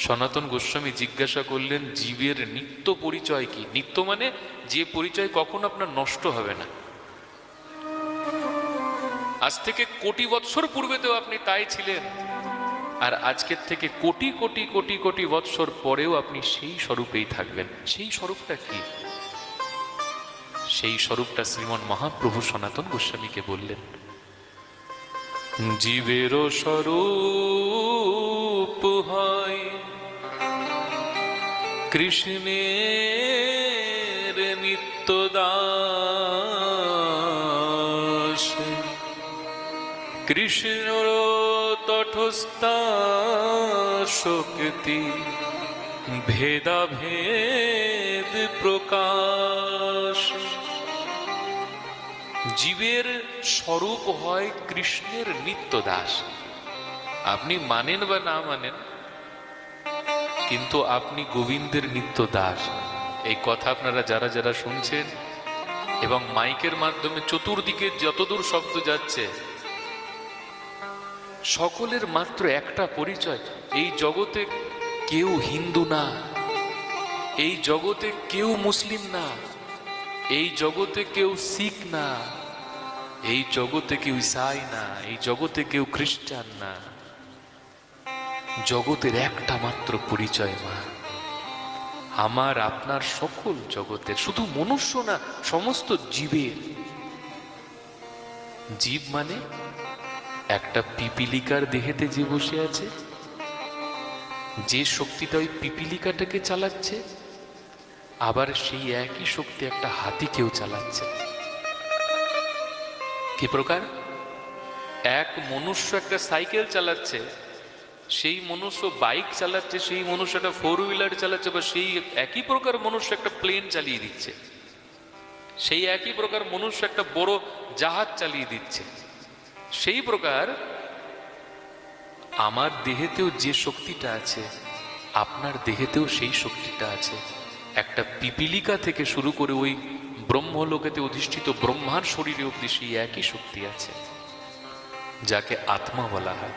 সনাতন গোস্বামী জিজ্ঞাসা করলেন, জীবের নিত্য পরিচয় কি? নিত্য মানে যে পরিচয় কখনো আপনার নষ্ট হবে না। আজ থেকে কোটি বৎসর পূর্বেতেও আপনি তাই ছিলেন। আর আজকের থেকে কোটি কোটি কোটি কোটি বৎসর পরেও আপনি সেই স্বরূপেই থাকবেন। সেই স্বরূপটা কি? সেই স্বরূপটা শ্রীমন মহাপ্রভু সনাতন গোস্বামীকে বললেন, জীবেরও স্বরূপ হয় কৃষ্ণের নিত্য দাস কৃষ্ণ তটস্থা শক্তি ভেদাভেদ প্রকাশ। জীবের স্বরূপ হয় কৃষ্ণের নিত্য দাস আপনি মানেন বা না মানেন কিন্তু আপনি গোবিন্দের নিত্য দাস এই কথা আপনারা যারা যারা শুনছেন এবং মাইকের মাধ্যমে চতুর্দিকে যতদূর শব্দ যাচ্ছে, সকলের মাত্র একটা পরিচয়, এই জগতে কেউ হিন্দু না, এই জগতে কেউ মুসলিম না, এই জগতে কেউ শিখ না, এই জগতে কেউ ইসাই না, এই জগতে কেউ খ্রিস্টান না। জগতের একটা মাত্র পরিচয়, মা। আমার, আপনার সকল জগতের, শুধু মনুষ্য না, সমস্ত জীবের। জীব মানে একটা পিপিলিকার দেহেতে যে বসে আছে, যে শক্তিটা ওই পিপিলিকাটাকে চালাচ্ছে, আবার সেই একই শক্তি একটা হাতিকেও চালাচ্ছে। কি প্রকার? এক মনুষ্য একটা সাইকেল চালাচ্ছে সেই মনুষ্য বাইক চালাচ্ছে, সেই মনুষ্য একটা ফোর হুইলার চালাচ্ছে বা সেই একই প্রকার মনুষ্য একটা প্লেন চালিয়ে দিচ্ছে। সেই একই প্রকার মনুষ্য একটা বড় জাহাজ চালিয়ে দিচ্ছে। সেই প্রকার আমার দেহেতেও যে শক্তিটা আছে, আপনার দেহেতেও সেই শক্তিটা আছে। একটা পিপিলিকা থেকে শুরু করে ওই ব্রহ্মলোকেতে অধিষ্ঠিত ব্রহ্মার শরীরে অব্দি সেই একই শক্তি আছে, যাকে আত্মা বলা হয়।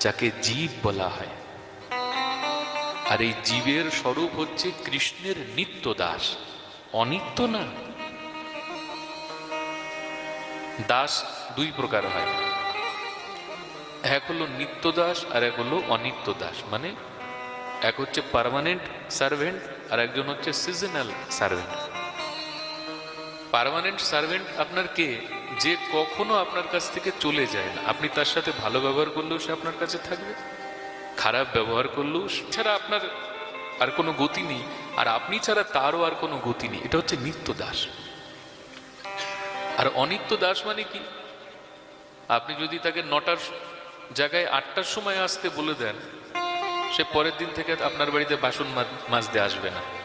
যাকে জীব বলা হয়। আর এই জীবের স্বরূপ হচ্ছে কৃষ্ণের নিত্য দাস অনিত্য না। দাস দুই প্রকার হয়। এক হলো নিত্য দাস আর এক হলো অনিত্য দাস মানে এক হচ্ছে পার্মানেন্ট সার্ভেন্ট আর একজন হচ্ছে সিজনাল সার্ভেন্ট। পার্মানেন্ট সার্ভেন্ট আপনার কে? যে কখনো আপনার কাছ থেকে চলে যায় না। আপনি তার সাথে ভালো ব্যবহার করলেও সে আপনার কাছে থাকবে। খারাপ ব্যবহার করলেও ছাড়া আপনার আর কোনো গতি নেই। আর আপনি ছাড়া তারও আর কোনো গতি নেই। এটা হচ্ছে নিত্য দাস আর অনিত্য দাস মানে কি? আপনি যদি তাকে নটার জায়গায় আটটার সময় আসতে বলে দেন, সে পরের দিন থেকে আপনার বাড়িতে বাসন মাজতে আসবে না।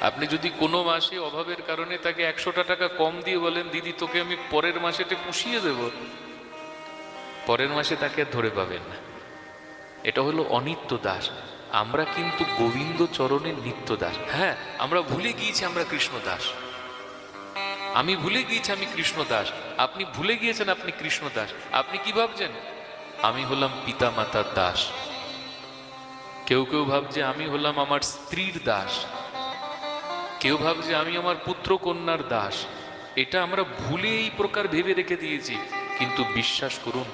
আপনি যদি কোনো মাসে অভাবের কারণে তাকে একশোটা টাকা কম দিয়ে বলেন, দিদি, তোকে আমি পরের মাসেতে পুষিয়ে দেব। পরের মাসে তাকে ধরে পাবেন না। এটা হলো অনিত্য দাস। আমরা কিন্তু গোবিন্দ চরণের নিত্য দাস। হ্যাঁ আমরা ভুলে গিয়েছি আমরা কৃষ্ণ দাস। আমি ভুলে গিয়েছি আমি কৃষ্ণ দাস। আপনি ভুলে গিয়েছেন আপনি কৃষ্ণ দাস। আপনি কি ভাবছেন? আমি হলাম পিতা মাতার দাস। কেউ কেউ ভাবছে আমি হলাম আমার স্ত্রীর দাস। কেউ ভাবছে আমি আমার পুত্র কন্যার দাস। এটা আমরা ভুলে এই প্রকার ভেবে রেখে দিয়েছি। কিন্তু বিশ্বাস করুন,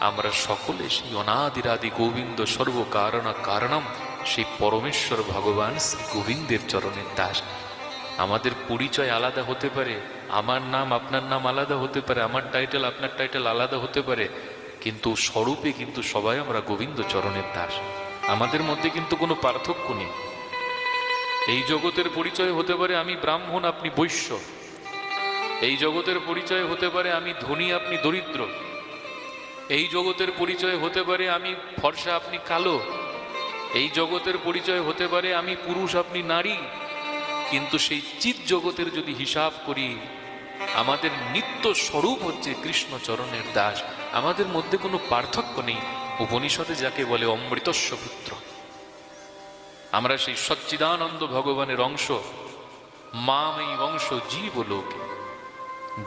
আমরা সকলে সেই অনাদিরাদি গোবিন্দ সর্ব কারণ কারণম সেই পরমেশ্বর ভগবান শ্রী গোবিন্দের চরণের দাস। আমাদের পরিচয় আলাদা হতে পারে, আমার নাম আপনার নাম আলাদা হতে পারে, আমার টাইটেল আপনার টাইটেল আলাদা হতে পারে, কিন্তু স্বরূপে কিন্তু সবাই আমরা গোবিন্দ চরণের দাস। আমাদের মধ্যে কিন্তু কোনো পার্থক্য নেই। এই জগতের পরিচয় হতে পারে আমি ব্রাহ্মণ, আপনি বৈশ্য। এই জগতের পরিচয় হতে পারে আমি ধনী, আপনি দরিদ্র। এই জগতের পরিচয় হতে পারে আমি ফর্সা, আপনি কালো। এই জগতের পরিচয় হতে পারে আমি পুরুষ, আপনি নারী। কিন্তু সেই চিৎ জগতের যদি হিসাব করি, আমাদের নিত্য স্বরূপ হচ্ছে কৃষ্ণ চরণের দাস। আমাদের মধ্যে কোনো পার্থক্য নেই। উপনিষদে যাকে বলে অমৃতস্ব পুত্র। আমরা সেই সচ্চিদানন্দ ভগবানের অংশ মাম এই অংশ জীব লোকে।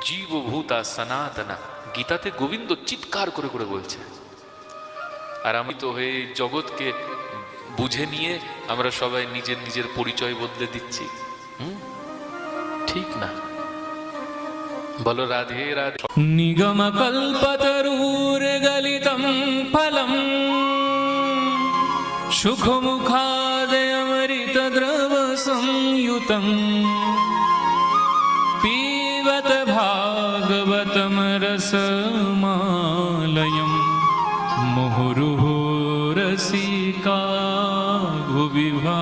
জীবভূতা সনাতনা। গীতাতে গোবিন্দ চিৎকার করে করে বলছে। আর আমি তো হয়ে জগৎকে বুঝে নিয়ে আমরা সবাই নিজের নিজের পরিচয় বদলে দিচ্ছি। ঠিক না। বলো, রাধে রাধে। নিগম কল্পতরূর গলিতম ফলম। সুখমুখা द्रवसंयुतम्। पिबत भागवतं रसमालयं मुहुरुहो रसिका भुविभा